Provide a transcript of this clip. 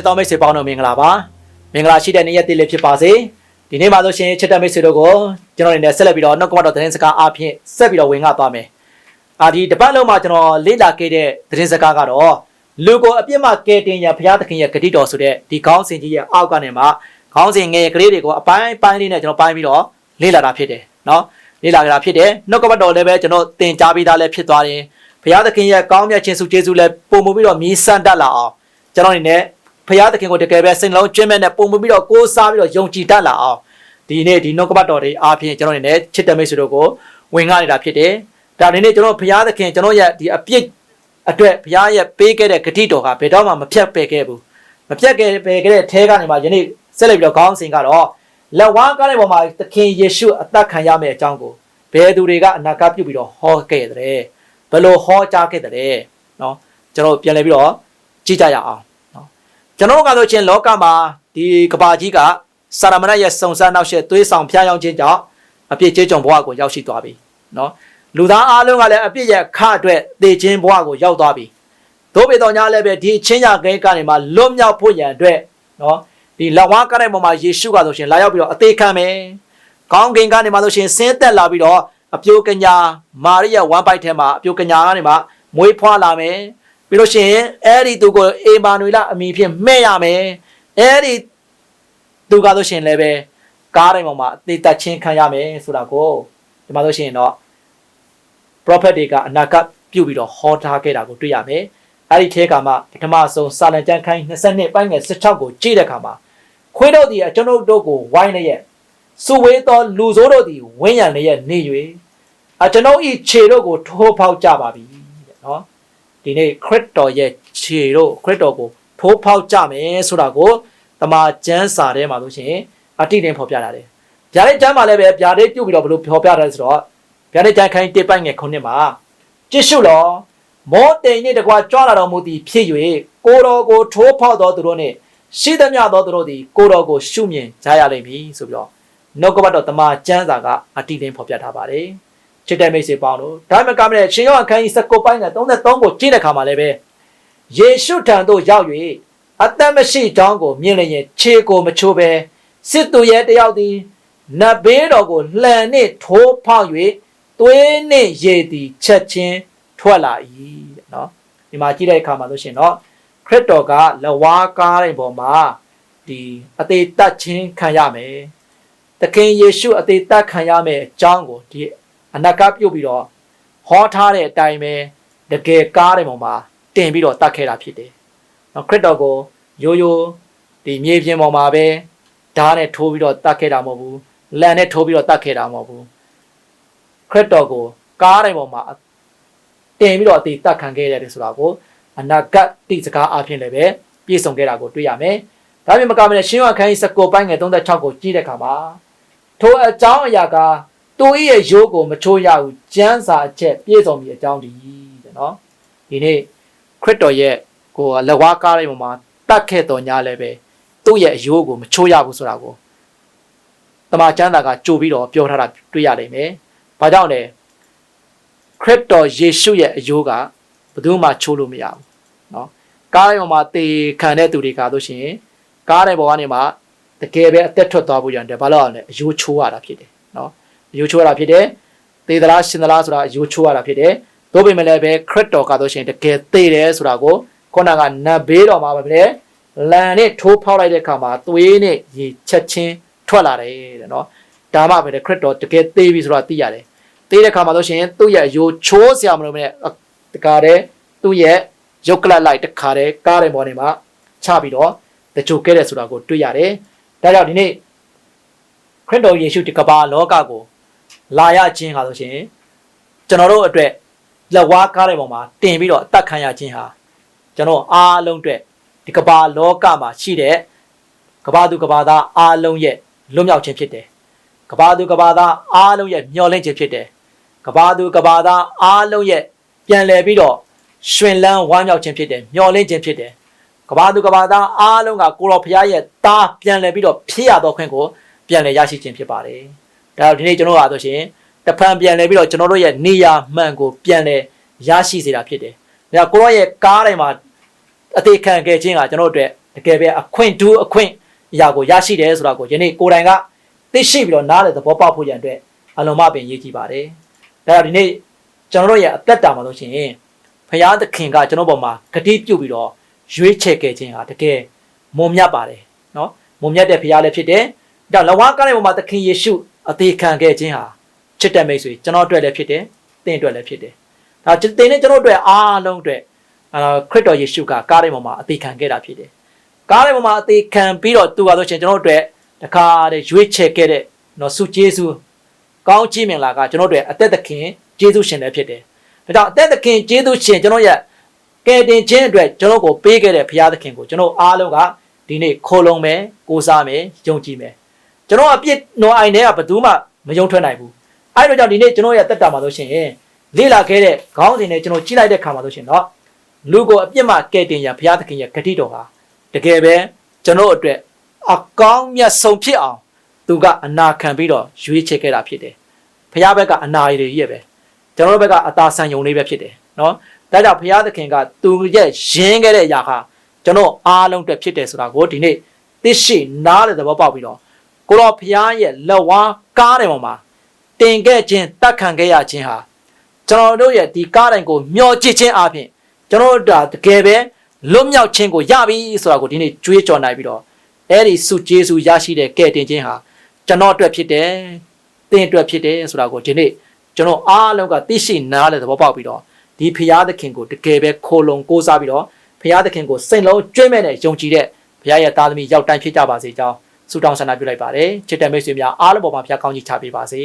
ချစ်တော်မိတ်ဆွေပေါင်းတို့မင်္ဂလာပါမင်္ဂလာရှိတဲ့နေ့ရက်တည်းလေးဖြစ်ပါစေဒီနေ့မှာဆိုရှင်ချစ်တော်မိတ်ဆွေတို့ကိုကျွန်တော်အနေနဲ့ဆက်လက်ပြီးတော့နှုတ်ကပတ်တော်သတင်းစကားအားဖြင့်ဆက်ပြီးတော့ဝင်ငှသွားမယ်အာဒီတပတ်လုံးမှာကျွန်တော်လေ့လာခဲ့တဲ့သတင်းစကားကတော့လူကိုအပြစ်မှကယ်တင်ရန်ဘုရားသခင်ရဲ့ဂတိတော်ဆိုတဲ့ဒီခေါင်းစဉ်ကြီးရဲ့အောက်ကနေမှခေါင်းစဉ်ငယ်ကလေးတွေကိုအပိုင်းပိုင်းလေးနဲ့ကျွန်တော်ပိုင်းပြီးတော့လေ့လာတာဖြစ်တယ်နော်လေ့လာကြတာဖြစ်တယ်နှုတ်ကပတ်တော်လည်းပဲကျွန်တော်သင်ကြားပြီးသားလည်းဖြစ်သွားတယ်ဘုရားသခင်ရဲ့ကောင်းမြတ်ခြင်းစုကျေးဇူးလည်းပုံမှုပြီးတော့မြည်ဆန်းတတ်လာအောင်ကျွန်တော်အနေနဲ့ ဖရာသခင်ကိုတကယ်ပဲစိတ်နှလုံးကျွမ်းမဲ့နဲ့ပုံမပြီးတော့ကိုးစားပြီးတော့ယုံကြည်တတ်လာအောင်ဒီနေ့ဒီနှုတ်ကပတ်တော်တွေအားဖြင့်ကျွန်တော်အနေနဲ့ချစ်တဲ့မိတ်ဆွေတို့ကိုဝင်ငှနေတာဖြစ်တယ်။ဒါဒီနေ့ကျွန်တော်ဖရာသခင်ကျွန်တော်ရဲ့ဒီအပြစ်အတွက်ဖရာရဲ့ပေးခဲ့တဲ့ဂတိတော်ကဘယ်တော့မှမဖြတ်ပယ်ခဲ့ဘူး။မဖြတ်ခဲ့ပယ်ခဲ့တဲ့အဲကနေမှယနေ့ဆက်လက်ပြီးတော့ခေါင်းစဉ်ကတော့လက်ဝါးကားတဲ့ပေါ်မှာသခင်ယေရှုအသက်ခံရမယ့်အကြောင်းကိုဘယ်သူတွေကအနာဂတ်ပြုပြီးတော့ဟောခဲ့တဲ့ဘယ်လိုဟောကြားခဲ့တဲ့နော်ကျွန်တော်ပြန်လည်ပြီးတော့ကြည့်ကြရအောင် ကျွန်တော်ကဆိုချင်းလောကမှာဒီကဘာကြီးကစာရမဏေရဲ့စုံစမ်းနောက်ဆက်သွေးဆောင်ဖျားယောင်းခြင်းကြောင့်အပြစ်ကျေးကြုံဘဝကိုရောက်ရှိသွားပြီနော်လူသားအလုံးကလည်းအပြစ်ရဲ့အခအတွက်သေခြင်းဘဝကိုရောက်သွားပြီသို့ပေတော့ညာလည်းပဲဒီချင်းရကဲကနေမှလွတ်မြောက်ဖို့ရန်အတွက်နော်ဒီလက်ဝါးကတဲ့ပုံမှာယေရှုကဆိုရှင်လာရောက်ပြီးတော့အသေးခံမယ်ကောင်းကင်ကနေမှဆိုရှင်ဆင်းသက်လာပြီးတော့အပြိုကညာမာရိယဝမ်ပိုက်ထဲမှာအပြိုကညာကနေမှမွေးဖွားလာမယ် ပြီးလို့ရှိရင်အဲ့ဒီသူကိုအေမာနွေလအမိဖြင့်မဲ့ရမယ်အဲ့ဒီသူကဆိုရှင်လည်းပဲကားတိုင်းပေါ်မှာအသေးသက်ချင်းခံရမယ်ဆိုတာကိုဒီမှာဆိုရှင်တော့ prophet တွေကအနာဂတ်ပြုပြီးတော့ဟောထားခဲ့တာကိုတွေ့ရမယ်အဲ့ဒီထဲကမှပထမဆုံးစာလံကျမ်းခိုင်း22ပိုင်းငယ်16ကိုကြည့်တဲ့အခါမှာခွေးတို့သည်အကျွန်ုပ်တို့ကိုဝိုင်းလျက်စုဝေးသောလူဆိုးတို့သည်ဝင်းရံလျက်နေ၍အကျွန်ုပ်ဤခြေတို့ကိုထိုးဖောက်ကြပါပြီတဲ့နော် ဒီနေ့ခရစ်တော်ရဲ့ခြေတို့ခရစ်တော်ကိုထိုးဖောက်ကြမယ်ဆိုတာကိုတမန်ကျမ်းစာထဲမှာလို့ရှိရင်အတိအကျဖော်ပြထားတယ်။ဗျာဒိတ်ကျမ်းမှာလည်းပဲဗျာဒိတ်ပြုတ်ပြီးတော့ဘလို့ဖော်ပြထားလဲဆိုတော့ဗျာဒိတ်ကျမ်းခိုင်းတစ်ပိုက်ငယ်ခုနှစ်မှာကြည့်ရှုလောမောတိန်နှင့်တကွာကြွလာတော်မူသည်ဖြစ်၍ကိုတော်ကိုထိုးဖောက်တော်သူတို့နှင့်ရှိသမျှသောသူတို့သည်ကိုတော်ကိုရှုမြင်ကြရလိမ့်မည်ဆိုပြီးတော့နှုတ်ကပတ်တော်တမန်ကျမ်းစာကအတိအကျဖော်ပြထားပါတယ်။ ချစ်တဲ့မိတ်ဆွေပေါင်းတို့ဒါမှမကမနဲ့ရှင်ယောဟန်ခန်းကြီး19ပိုင်းက33ကိုကြည့်တဲ့အခါမှာလည်းပဲယေရှုထံသို့ရောက်၍အသက်မရှိကြောင်းကိုမြင်လျင်ခြေကိုမချိုးပဲစစ်သူရဲ့တယောက်သည်နတ်ဘေးတော်ကိုလှန်နှင့်ထိုးဖောက်၍သွေးနှင့်ရေသည်ချက်ချင်းထွက်လာ၏တဲ့နော်ဒီမှာကြည့်တဲ့အခါမှာလို့ရှိရင်တော့ခရစ်တော်ကလဝါကားတဲ့ပုံမှာဒီအသေးတတ်ချင်းခံရမယ်သခင်ယေရှုအသေးတတ်ခံရမယ်အကြောင်းကိုဒီ အနက်ကပြုတ်ပြီးတော့ဟောထားတဲ့အတိုင်းပဲတကယ်ကားတဲ့ပုံမှာတင်ပြီးတော့တတ်ခဲ့တာဖြစ်တယ်။နော်ခရစ်တော်ကိုရိုးရိုးဒီမြေပြင်ပေါ်မှာပဲဓာတ်နဲ့ထိုးပြီးတော့တတ်ခဲ့တာမဟုတ်ဘူး။လန်နဲ့ထိုးပြီးတော့တတ်ခဲ့တာမဟုတ်ဘူး။ခရစ်တော်ကိုကားတဲ့ပုံမှာတင်ပြီးတော့အသေးတတ်ခံခဲ့ရတယ်ဆိုတာကိုအနာဂတ်တိစကားအဖြစ်လည်းပဲပြည့်စုံခဲ့တာကိုတွေ့ရမယ်။ဒါပြင်မကမနဲ့ရှင်းရခန်းကြီး19ပိုင်းငယ်36ကိုကြည့်တဲ့အခါမှာထိုအကြောင်းအရာက သူ၏ရဲ့ရိုးကိုမချိုးရဘူးကျမ်းစာအချက်ပြည့်စုံပြီအကြောင်းဒီတဲ့နော်ဒီနေ့ခရစ်တော်ရဲ့ကိုယ်ကလက်ဝါးကားတဲ့ပုံမှာတတ်ခဲ့တော်ညာလည်းပဲသူ့ရဲ့အရိုးကိုမချိုးရဘူးဆိုတာကိုတမန်ကျမ်းစာကကြိုပြီးတော့ပြောထားတာတွေ့ရနိုင်မယ်။ဘာကြောင့်လဲခရစ်တော်ယေရှုရဲ့အရိုးကဘယ်သူမှချိုးလို့မရဘူး။နော်ကားတဲ့ပုံမှာတေခံတဲ့သူတွေကဆိုရှင်ကားတဲ့ဘဝကနေမှတကယ်ပဲအသက်ထွက်သွားဖို့ရတဲ့ဘာလို့လဲအယိုးချိုးရတာဖြစ်တယ်နော် ယူချိုးရတာဖြစ်တယ်။သေသလားရှင်သလားဆိုတာယူချိုးရတာဖြစ်တယ်။သို့ပေမဲ့လည်းပဲခရစ်တော်ကတော့ရှင်တကယ်သေတယ်ဆိုတာကိုခုနကနတ်ဘေးတော်မှာပဲလေလန်နဲ့ထိုးဖောက်လိုက်တဲ့အခါမှာသွေးနဲ့ရေချက်ချင်းထွက်လာတယ်တဲ့နော်။ဒါမှပဲခရစ်တော်တကယ်သေပြီဆိုတာသိရတယ်။သေတဲ့အခါမှာတော့ရှင်သူ့ရဲ့ယူချိုးစရာမလိုမဲ့တကားတဲ့သူ့ရဲ့ရုပ်ကလတ်လိုက်တခါတဲ့ကားတဲ့ဘော်နေမှာချပြီးတော့တချို့ခဲ့တယ်ဆိုတာကိုတွေ့ရတယ်။ဒါကြောင့်ဒီနေ့ခရစ်တော်ယေရှုဒီကမ္ဘာလောကကို လာရခြင်းဟာဆိုရှင်ကျွန်တော်တို့အတွက်လက်ဝါးကားတဲ့ပုံမှာတင်ပြီးတော့အသက်ခံရခြင်းဟာကျွန်တော်အားလုံးအတွက်ဒီကမ္ဘာလောကမှာရှိတဲ့ကမ္ဘာသူကမ္ဘာသားအားလုံးရဲ့လွတ်မြောက်ခြင်းဖြစ်တယ်ကမ္ဘာသူကမ္ဘာသားအားလုံးရဲ့မျှော်လင့်ခြင်းဖြစ်တယ်ကမ္ဘာသူကမ္ဘာသားအားလုံးရဲ့ပြန်လည်ပြီးတော့ရှင်လန်းဝမ်းမြောက်ခြင်းဖြစ်တယ်မျှော်လင့်ခြင်းဖြစ်တယ်ကမ္ဘာသူကမ္ဘာသားအားလုံးကကိုတော်ဖရားရဲ့တားပြန်လည်ပြီးတော့ဖြစ်ရတော့ခွင့်ကိုပြန်လည်ရရှိခြင်းဖြစ်ပါတယ် ဒါတော့ဒီနေ့ကျွန်တော်ကဆိုရှင်တဖန်ပြန်လဲပြီးတော့ကျွန်တော်တို့ရဲ့နေရာမှန်ကိုပြန်လဲရရှိစေတာဖြစ်တယ်။ဒါကိုရောရဲ့ကားတိုင်းမှာအသေးခံခဲ့ခြင်းကကျွန်တော်တို့အတွက်တကယ်ပဲအခွင့်တူးအခွင့်အရာကိုရရှိတယ်ဆိုတာကိုယနေ့ကိုယ်တိုင်ကသိရှိပြီးတော့နားလည်သဘောပေါက်ဖို့ရန်အတွက်အလုံးမပင်ရည်ကြည်ပါတယ်ဒါကြောင့်ဒီနေ့ကျွန်တော်တို့ရဲ့အသက်တာမှာလို့ရှိရင်ဖရာသခင်ကကျွန်တော်ပေါ်မှာဂတိပြုတ်ပြီးတော့ရွေးချယ်ခဲ့ခြင်းဟာတကယ်မုံမြတ်ပါတယ်နော်မုံမြတ်တဲ့ဖရာလည်းဖြစ်တယ်ဒါလဝါကားတဲ့ပေါ်မှာသခင်ယေရှု အသေးခံခဲ့ခြင်းဟာချစ်တဲ့မိတ်ဆွေကျွန်တော်အတွက်လည်းဖြစ်တယ်သင်အတွက်လည်းဖြစ်တယ်ဒါသင်နဲ့ကျွန်တော်အတွက်အားလုံးအတွက်အာခရစ်တော်ယေရှုကကားတဲ့ပေါ်မှာအသေးခံခဲ့တာဖြစ်တယ်ကားတဲ့ပေါ်မှာအသေးခံပြီးတော့သူပါဆိုရှင်ကျွန်တော်တို့အတွက်တခါတည်းရွေးချယ်ခဲ့တဲ့နော်စုကျေးဇူးကောင်းချီးမင်္ဂလာကကျွန်တော်တို့အတွက်အသက်သခင်ကျေးဇူးရှင်လည်းဖြစ်တယ်ဒါကြောင့်အသက်သခင်ကျေးဇူးရှင်ကျွန်တော်ရဲ့ကယ်တင်ခြင်းအတွက်ကျွန်တော်ကိုပေးခဲ့တဲ့ဘုရားသခင်ကိုကျွန်တော်အားလုံးကဒီနေ့ခိုးလုံးမယ်ကိုးစားမယ်ယုံကြည်မယ် ကျွန်တော်အပြစ်နော်အိုင်တွေကဘယ်သူမှမယုံထွက်နိုင်ဘူးအဲ့တော့ကြောင့်ဒီနေ့ကျွန်တော်ရဲ့တက်တာမှာဆိုရှင်လေ့လာခဲ့တဲ့ခေါင်းစဉ်နဲ့ကျွန်တော်ကြည့်လိုက်တဲ့ခါမှာဆိုရှင်တော့လူကိုအပြစ်မှကယ်တင်ရဘုရားသခင်ရဲ့ဂတိတော်ဟာတကယ်ပဲကျွန်တော်အတွက်အကောင်းမြတ်ဆုံးဖြစ်အောင်သူကအနာခံပြီးတော့ရွေးချယ်ခဲ့တာဖြစ်တယ်ဘုရားဘက်ကအနာရည်တွေကြီးရဲ့ပဲကျွန်တော်တို့ဘက်ကအသာဆန်ယုံလေးပဲဖြစ်တယ်နော်ဒါကြောင့်ဘုရားသခင်ကသူရဲ့ရင်းခဲ့တဲ့အရာဟာကျွန်တော်အားလုံးအတွက်ဖြစ်တယ်ဆိုတာကိုဒီနေ့သိရှိနားလေသဘောပေါက်ပြီးတော့ ကိုတော်ဘုရားရဲ့လက်ဝါးကားတယ်ပေါ်မှာတင်ခဲ့ခြင်းတတ်ခံခဲ့ရခြင်းဟာကျွန်တော်တို့ရဲ့ဒီကားတိုင်းကိုမျောကြည့်ခြင်းအပြင်ကျွန်တော်တို့ဒါတကယ်ပဲလွတ်မြောက်ခြင်းကိုရပြီဆိုတာကိုဒီနေ့ကြွေးကြော်နိုင်ပြီးတော့အဲ့ဒီစုကျေးဇူးရရှိတဲ့ကဲ့တင်ခြင်းဟာကျွန်တော်အတွက်ဖြစ်တယ်သင်အတွက်ဖြစ်တယ်ဆိုတာကိုဒီနေ့ကျွန်တော်အားလုံးကသိရှိနားလေသဘောပေါက်ပြီးတော့ဒီဖရာသခင်ကိုတကယ်ပဲခိုလုံကိုးစားပြီးတော့ဖရာသခင်ကိုစိတ်လုံးကျွေးမဲ့နဲ့ယုံကြည်တဲ့ဘုရားရဲ့သားသမီးရောက်တိုင်းဖြစ်ကြပါစေကြောင်း ဆုတောင်းဆန္ဒပြုလိုက်ပါတယ်ချစ်တဲ့မိတ်ဆွေများအားလုံးပေါ်မှာဖရာကောင်းကြီးချပေးပါစေ